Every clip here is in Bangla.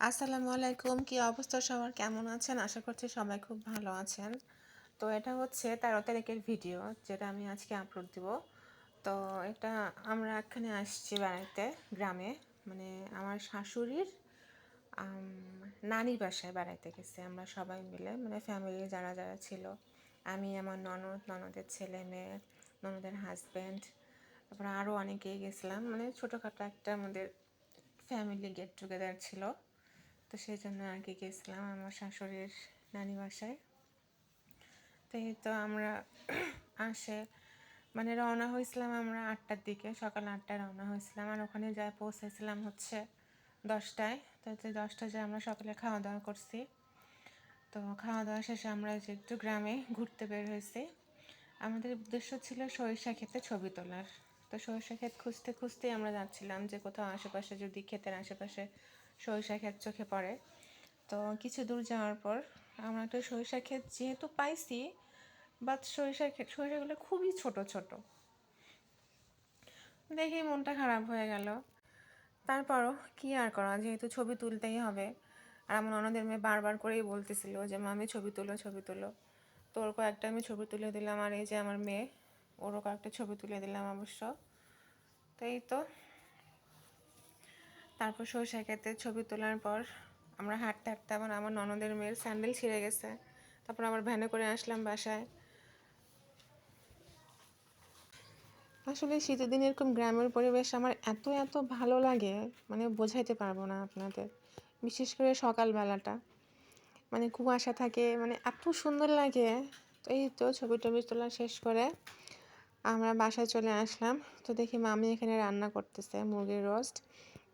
আসসালামু আলাইকুম। কি অবস্থা সবার? কেমন আছেন? আশা করছি সবাই খুব ভালো আছেন। তো এটা হচ্ছে তেরো তারিখের ভিডিও যেটা আমি আজকে আপলোড দিব। তো এটা আমরা এখানে আসছি বেড়াইতে গ্রামে। মানে আমার শাশুড়ির নানির বাসায় বেড়াইতে গেছি আমরা সবাই মিলে। মানে ফ্যামিলি যারা যারা ছিল। আমি, আমার ননদ, ননদের ছেলে মেয়ে, ননদের হাজব্যান্ড তারপরে আরও অনেকেই গেছিলাম। মানে ছোটোখাটো একটা আমাদের ফ্যামিলি গেট টুগেদার ছিল। তো সেই জন্য আর কি গেছিলাম আমার শাশুড়ির নানি বাসায়। তো এই তো আমরা আসে মানে রওনা হয়েছিলাম আমরা আটটার দিকে, সকাল আটটায় রওনা হয়েছিলাম। আর ওখানে যাই পৌঁছেছিলাম হচ্ছে দশটায়। তো দশটায় যে আমরা সকালে খাওয়া দাওয়া করছি। তো খাওয়া দাওয়া শেষে আমরা যে একটু গ্রামে ঘুরতে বের হয়েছি। আমাদের উদ্দেশ্য ছিল সরিষা ক্ষেতে ছবি তোলার। তো সরিষা ক্ষেত খুঁজতে খুঁজতেই আমরা যাচ্ছিলাম যে কোথাও আশেপাশে যদি ক্ষেতের আশেপাশে সরিষা ক্ষেত চোখে পড়ে। তো কিছু দূর যাওয়ার পর আমরা একটা সরিষা ক্ষেত যেহেতু পাইছি বাট সরিষা ক্ষেত সরিষাগুলো খুবই ছোট ছোট। দেখেই মনটা খারাপ হয়ে গেল। তারপরও কি আর করা, যেহেতু ছবি তুলতেই হবে। আর আমার অন্যদের মেয়ে বারবার করেই বলতেছিল যে, মামি, ছবি তুলো ছবি তুলো। তো ওর কয়েকটা আমি ছবি তুলে দিলাম, আর এই যে আমার মেয়ে, ওরও কয়েকটা ছবি তুলে দিলাম অবশ্য। তো এই তো তারপর সরষা খেতে ছবি তোলার পর আমরা হাঁটতে হাঁটতে আবার আমার ননদের মেয়ের স্যান্ডেল ছিঁড়ে গেছে। তারপর আবার ভ্যানে করে আসলাম বাসায়। আসলে শীতের দিন এরকম গ্রামের পরিবেশ আমার এত এত ভালো লাগে মানে বোঝাইতে পারব না আপনাদের। বিশেষ করে সকালবেলাটা। মানে কুয়াশা থাকে মানে এত সুন্দর লাগে। তো এই তো ছবি টবি তোলা শেষ করে আমরা বাসায় চলে আসলাম। তো দেখি মামি এখানে রান্না করতেছে মুরগির রোস্ট।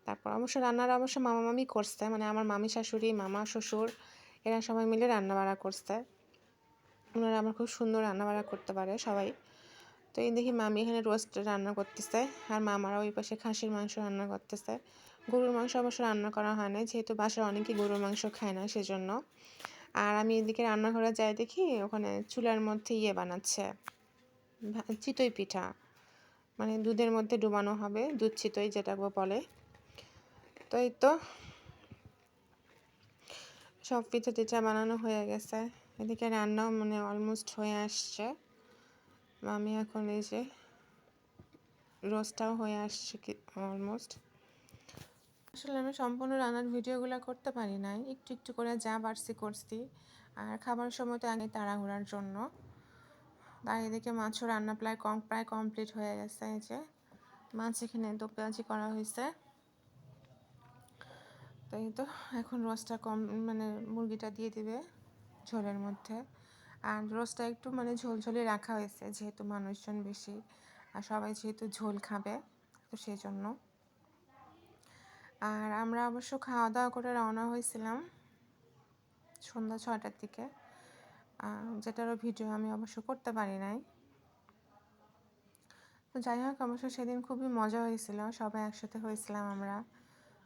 তারপর অবশ্য রান্নার অবশ্য মামা মামি করছে মানে আমার মামি শাশুড়ি, মামা শ্বশুর, এরা সবাই মিলে রান্না বাড়া করছে। ওনারা আমার খুব সুন্দর রান্না বাড়া করতে পারে সবাই। তো এই দেখি মামি এখানে রোস্ট রান্না করতেছে, আর মামারা ওই পাশে খাসির মাংস রান্না করতেছে। গরুর মাংস অবশ্য রান্না করা হয় না, যেহেতু বাসার অনেকেই গরুর মাংস খায় না সেজন্য। আর আমি এদিকে রান্নাঘরে যাই দেখি, ওখানে চুলার মধ্যে ইয়ে বানাচ্ছে চিতই পিঠা। মানে দুধের মধ্যে ডুবানো হবে, দুধ চিতই যেটা বলে। তো এই তো। সব পিঠা টিঠা বানানো হয়ে গেছে। এদিকে রান্নাও মানে অলমোস্ট হয়ে আসছে। আমি এখন এই যে রোস্টটাও হয়ে আসছে কি অলমোস্ট আসলে আমি সম্পূর্ণ রান্নার ভিডিওগুলো করতে পারি নাই। একটু একটু করে যা বাড়ছি করছি। আর খাবার সময় তো আগে তাড়াহুড়ার জন্য। আর এদিকে মাছও রান্না প্রায় কম প্রায় কমপ্লিট হয়ে গেছে। এই যে মাছ এখানে দো পেঁয়াজি করা হয়েছে। তো এই তো? এখন রসটা কম মানে মুরগিটা দিয়ে দিবে ঝোলের মধ্যে। আর রসটা একটু মানে ঝোলঝোলে রাখা হয়েছে, যেহেতু মানুষজন বেশি। আর সবাই যেহেতু ঝোল খাবে, তো সেই জন্য আর আমরা অবশ্য খাওয়া দাওয়া করে রওনা হয়েছিলাম সন্ধ্যা ছটার দিকে। যেটারও ভিডিও আমি অবশ্য করতে পারি নাই। তো যাই হোক, অবশ্য সেদিন খুবই মজা হয়েছিল, সবাই একসাথে হয়েছিলাম আমরা।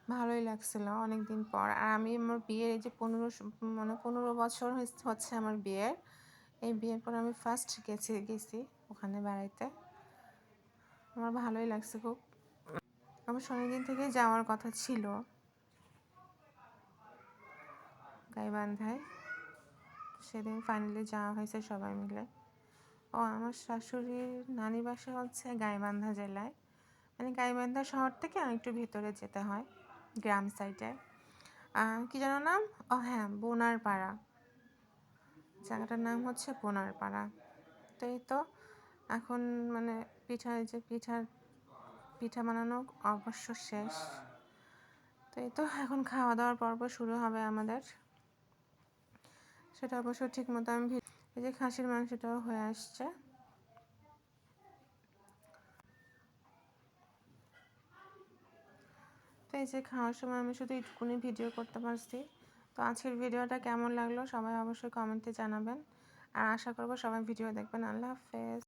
ভালোই লাগছিল অনেক দিন পর। আর আমি আমার বিয়ের এই যে পনেরো মানে পনেরো বছর হচ্ছে আমার বিয়ের। এই বিয়ের পর আমি ফার্স্ট গেছি গেছি ওখানে বেড়াইতে। আমার ভালোই লাগছে খুব। আমার দিন থেকে যাওয়ার কথা ছিল। গাইবান্ধায়। সেদিন ফাইনালি যাওয়া হয়েছে সবাই মিলে। ও, আমার শাশুড়ির নানি বাসা হচ্ছে গাইবান্ধা জেলায়। মানে গাইবান্ধা শহর থেকে একটু ভিতরে যেতে হয়। গ্রাম সাইডে কি যেন নাম? ও হ্যাঁ বোনার পাড়া জায়গাটার নাম হচ্ছে বোনার পাড়া তো এই তো, এখন মানে পিঠা যে পিঠার পিঠা বানানো অবশ্য শেষ। তো এই তো, এখন খাওয়া দাওয়ার পর্ব শুরু হবে আমাদের। সেটা অবশ্য ঠিক মতো আমি এই যে খাসির মাংসটাও হয়ে আসছে। তো এই যে খাওয়ার সময় আমি শুধু একটুকুনি ভিডিও করতে পারছি। তো আজকের ভিডিওটা কেমন লাগল সবাই অবশ্যই কমেন্টে জানাবেন। আর আশা করব সবাই ভিডিও দেখবেন। আল্লাহ হাফেজ।